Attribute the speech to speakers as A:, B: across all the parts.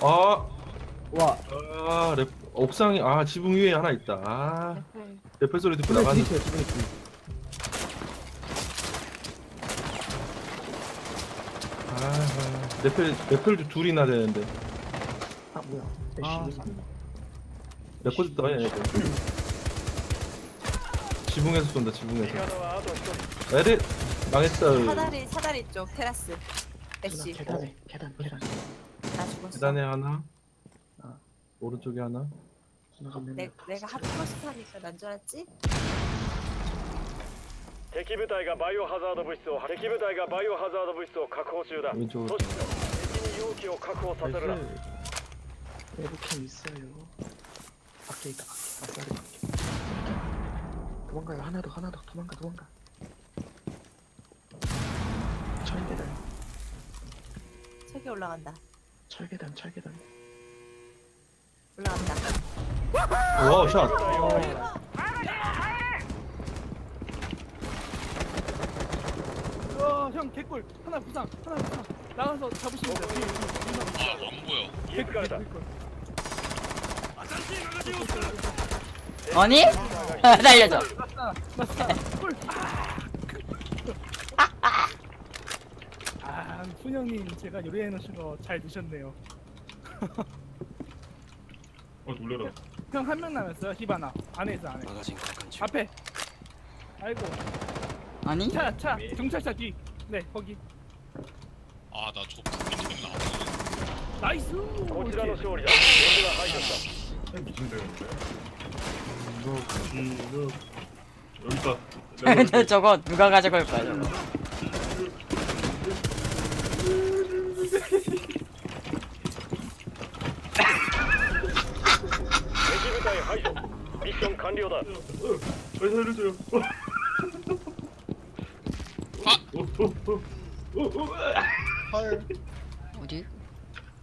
A: 아,
B: 와
A: 아, 랩, 옥상에, 아, 지붕 위에 하나 있다. 아, 레펠. 소리 듣고
B: 나가네. 아,
A: 아, 레펠, 레펠도 둘이나 되는데.
B: 아 뭐야
C: 아.
B: 아.
A: 레코드 떠야 레펠. 지붕에서 쏜다, 지붕에서. 에리, 망했다.
D: 사다리 사다리 쪽 테라스. 애쉬.
B: 계단에 계단 계단
D: 죽었어
A: 계단에 하나.
B: 아.
A: 오른쪽에 하나.
B: 지나가면
D: 내, 내가 하프버스 타니까 난 줄 알았지?
E: 敵部隊がバイオハザード物質を敵部隊がバイオハザード物質を確保中だ阻
A: 왼쪽으로.
E: 止しろ敵に容器を確保させるな
A: 나이스.
B: 내부캠 있어요 밖에 있다 밖에 아싸리 밖에 도망가요 하나 더 하나 더 도망가 도망가 철계단
D: 책이 올라간다
B: 철계단 철계단
D: 올라간다.
E: 와우
C: 샷형 개꿀. 하나 부상, 하나 부상. 나가서 잡으시면 돼. 어, 어, 어.
F: 아, 안 보여.
E: 개꿀,
C: 개꿀.
G: 아니? 아, 날려줘.
C: 맞다, 맞다. 꿀. 아, 푼형님 제가 요리해 놓으신 거 잘 드셨네요
A: 어, 놀래라.
C: 형 한 명 남았어요 히바나 안에 있어 안에 앞에 아이고
G: 아니?
C: 차 차 경찰차 뒤네 거기
F: 아나저 불빛 때문에 안 보여
C: 나이스
E: こちらの
C: 오케이.
E: 勝利だ敵が排除した
A: 이거, 이거. 여기다.
G: 저거 누가 가져갈 거야 저거.
E: 敵部隊排除ミッション完了だ
A: 왜 살려줘요?
G: 어디?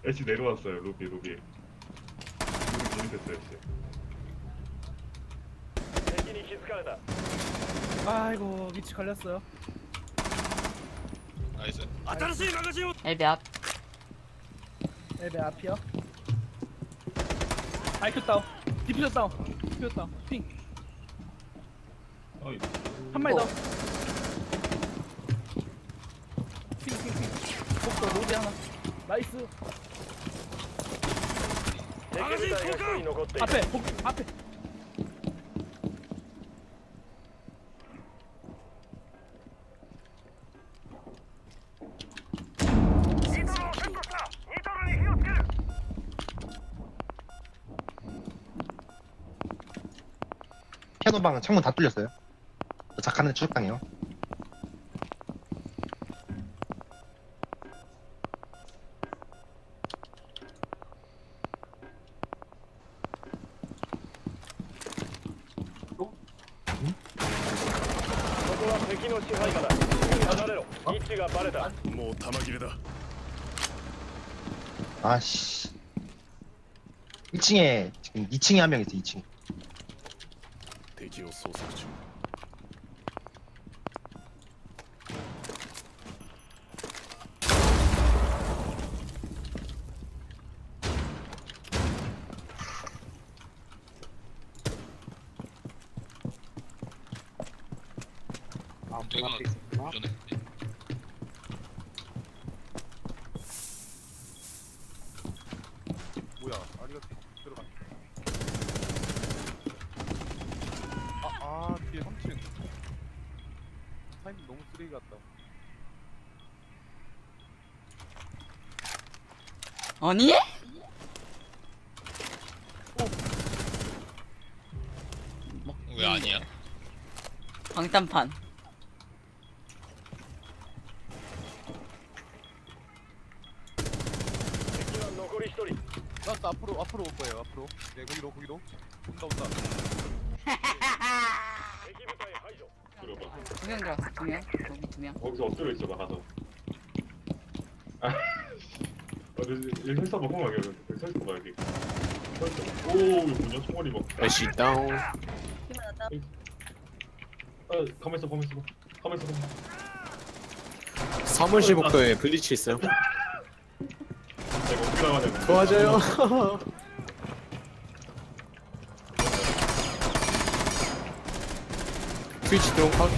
A: 애쉬 내려왔어요 로비 로비 로비 진입했어요 애쉬
E: 敵に気づかれた
C: 아이고 위치 걸렸어요
F: 나이스
G: 엘베 앞.
C: 엘베 앞이요 아이큐 다운 디퓨저 다운 디퓨저 다운 핑한
A: 어이
C: 마리
G: 어.
C: 더 핑핑핑 복도 로드 하나 나이스
E: 敵部隊が1人残っている
C: 앞에 복 앞에
H: 피아노방 창문 다 뚫렸어요. 작가는 추적당해요.
E: 음? ここは敵の支配下だすぐに離れろ位置がバレたもう弾切れだ
H: 아씨. 1층에 지금 2층에 한 명 있어. 2층.
E: 敵を捜索中。
I: あ、もら 뒤에 3층. 타이밍 너무 쓰레기 같다.
G: 아니?
F: 뭐, 왜 아니야?
G: 방탄판.
I: 나 앞으로 앞으로 올 거예요 앞으로. 네 거기로 거기로. 온다 온다.
A: 들어봐
G: 두 명 들어왔어 두 명. 거기 두 명.
A: 거기서 엎드려 있어 나가서 아 어, 헬스 한번 홈하게 여기 헬스 봐 여기 헬스. 오 이거 뭐냐 총알이 막
I: 애쉬 다운
A: 아, 가만 있어 가만 있어 가만 있어 가만 있어
I: 사무실 복도에 블리치 있어요
A: 내가 어떻게 나가냐고.
J: 도와줘요. 스위치 드론 컷.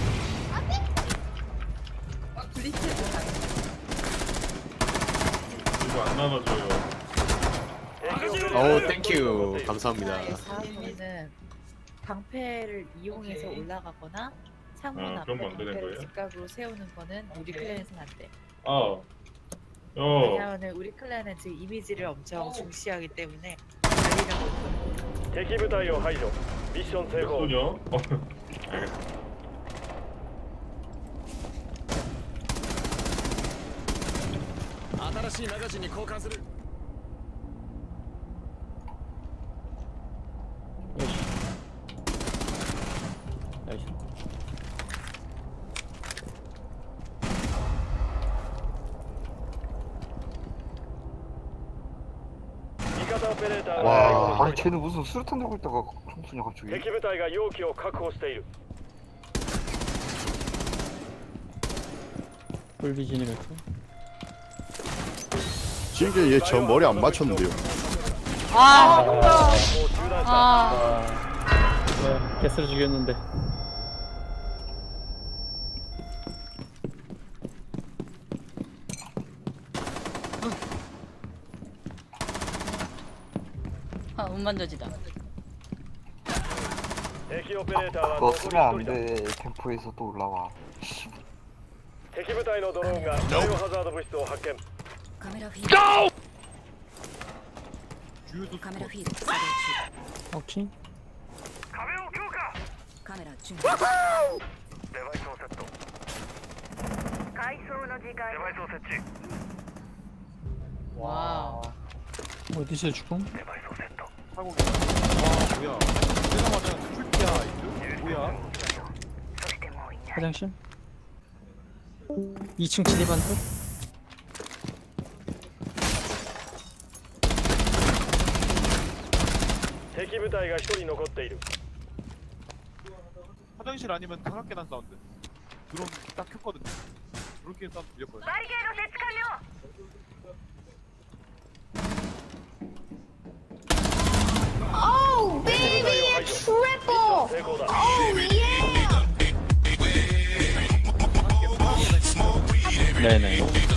A: 이거 안 나눠줘요.
J: 오, 땡큐. 감사합니다.
D: 다음에는 방패를 이용해서 올라가거나 창문
A: 아,
D: 앞에
A: 그러면 안 되는
D: 방패를
A: 거예요?
D: 직각으로 세우는 거는 우리 클랜에서는 안 돼.
A: 아. 어.
D: 왜냐하면 우리 클랜은 지금 이미지를 엄청 중시하기 때문에 관리가 못 돼.
E: 敵部隊を排除ミッション成功
A: 소녀? 어. 알겠어.
J: 나이스.
E: 味方オペレーターが
K: 와.
E: 逮捕
K: 쟤는 무슨 수류탄 들고 있다가 총소냐 갑자기.
E: 敵部隊が容器を確保している
J: 풀비진이겠죠?
L: 지금 얘저 머리 안 맞췄는데요.
G: 아,
E: 아 뭔가. 아,
G: 아,
J: 네, 개스를 죽였는데.
G: 아, 운반저지다.
E: 대기 너
K: 쓰면 안 돼. 캠프에서 또 올라와.
E: 敵部隊のドローンがバイオハザード物質を発見
D: 카메라 휘. 카메라 휘.
J: 오케이.
D: 카메라 중.
E: デバイスをセットデバイスを設置
G: 와우.
J: 어디서 죽음?
I: 사고. 와 뭐야? 내가 맞아. 풀피야 이거 뭐야?
J: 화장실? 2층 진입한데?
E: 敵部隊が1人残っている
I: 화장실 아니면 다각계단 사운드. 드론 딱 켰거든요. 드론 게임 사운드 들렸거든.
E: 敵部隊を排除ミッション成功だ
J: 네네.